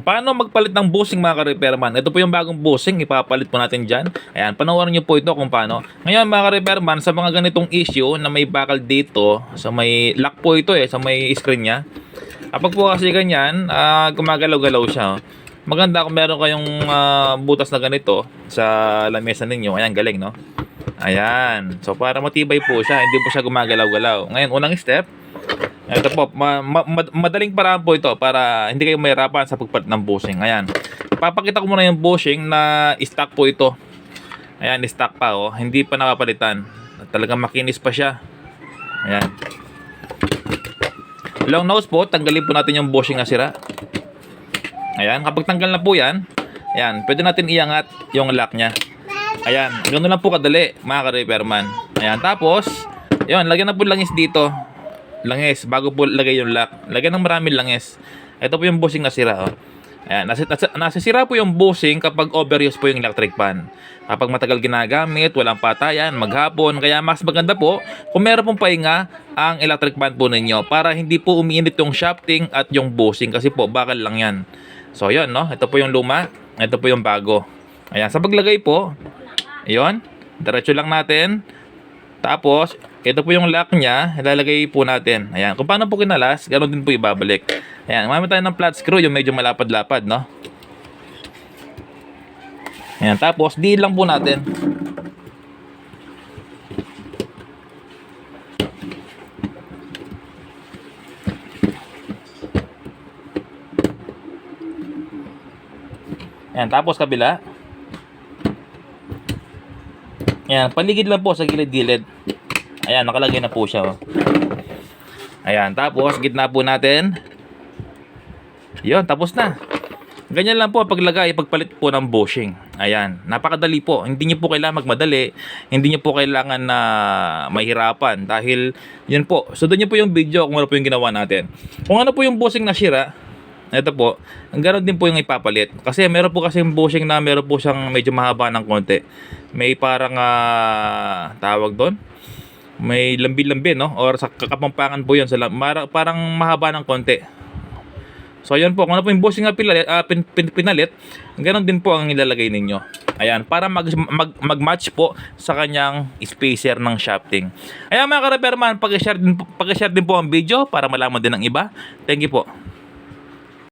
Paano magpalit ng bushing mga ka-repairman? Ito po yung bagong bushing, ipapalit po natin dyan. Ayan, panoorin nyo po ito kung paano. Ngayon mga ka-repairman, sa mga ganitong issue na may bakal dito, sa may lock po ito eh, sa may screen niya. Kapag po kasi ganyan, ah, gumagalaw-galaw siya. oh. Maganda kung meron kayong ah, butas na ganito sa lamesa ninyo. Ayan, galing no? Ayan. So para matibay po siya, hindi po siya gumagalaw-galaw. Ngayon, unang step, ito po, ma- ma- ma- madaling paraan po ito para hindi kayo mahirapan sa pagpalit ng bushing. Ayan. Papakita ko muna yung bushing na stock po ito. Ayan, stock pa oh. Hindi pa nakapalitan. Talagang makinis pa siya. Ayan. Long nose po, tanggalin po natin yung bushing na sira. Ayan, kapag tanggal na po yan, ayan, pwede natin iangat yung lock niya. Ayan, ganoon lang po kadali, mga ka-repairman. Ayan, tapos, yun, lagyan na po langis dito. Langis, bago po lagay yung lock. Lagyan ng maraming langis. Ito po yung bushing na sira, oh. Ayan, nas- nas- nasisira po yung bushing kapag overuse po yung electric pan. Kapag matagal ginagamit, walang patayan, maghapon, kaya mas maganda po kung meron pong pahinga ang electric pan po ninyo para hindi po umiinit yung shafting at yung bushing kasi po bakal lang yan. So yun, no? Ito po yung luma, ito po yung bago. Ayan, sa paglagay po, ayun, diretso lang natin. Tapos, ito po yung lock niya, ilalagay po natin. Ayan, kung paano po kinalas, ganoon din po ibabalik. Ayan, mamit tayo ng flat screw, yung medyo malapad-lapad, no? Ayan, tapos, diin lang po natin. Ayan, tapos kabila. Ayan, paligid lang po sa gilid-gilid. Ayan, nakalagay na po siya. Oh. Ayan, tapos gitna po natin. Yon, tapos na. Ganyan lang po ang paglagay, pagpalit po ng bushing. Ayan, napakadali po. Hindi niyo po kailangan magmadali. Hindi niyo po kailangan na mahirapan. Dahil, yun po. Sundan niyo po yung video kung ano po yung ginawa natin. Kung ano po yung bushing na sira, ito po, ganoon din po yung ipapalit. Kasi meron po kasi yung bushing na meron po siyang medyo mahaba ng konti. May parang ah, tawag doon. May lambi-lambi, no? Or sa kakapampangan po yun. Sa, mara- parang mahaba ng konti. So, ayan po. Kung ano po yung bushing na pilalit, ah, pin, pin- pinalit, ganoon din po ang ilalagay ninyo. Ayan, para mag, mag, mag-match po sa kanyang spacer ng shafting. Ayan mga ka-repairman, pag-share din, pag-share din po ang video para malaman din ng iba. Thank you po.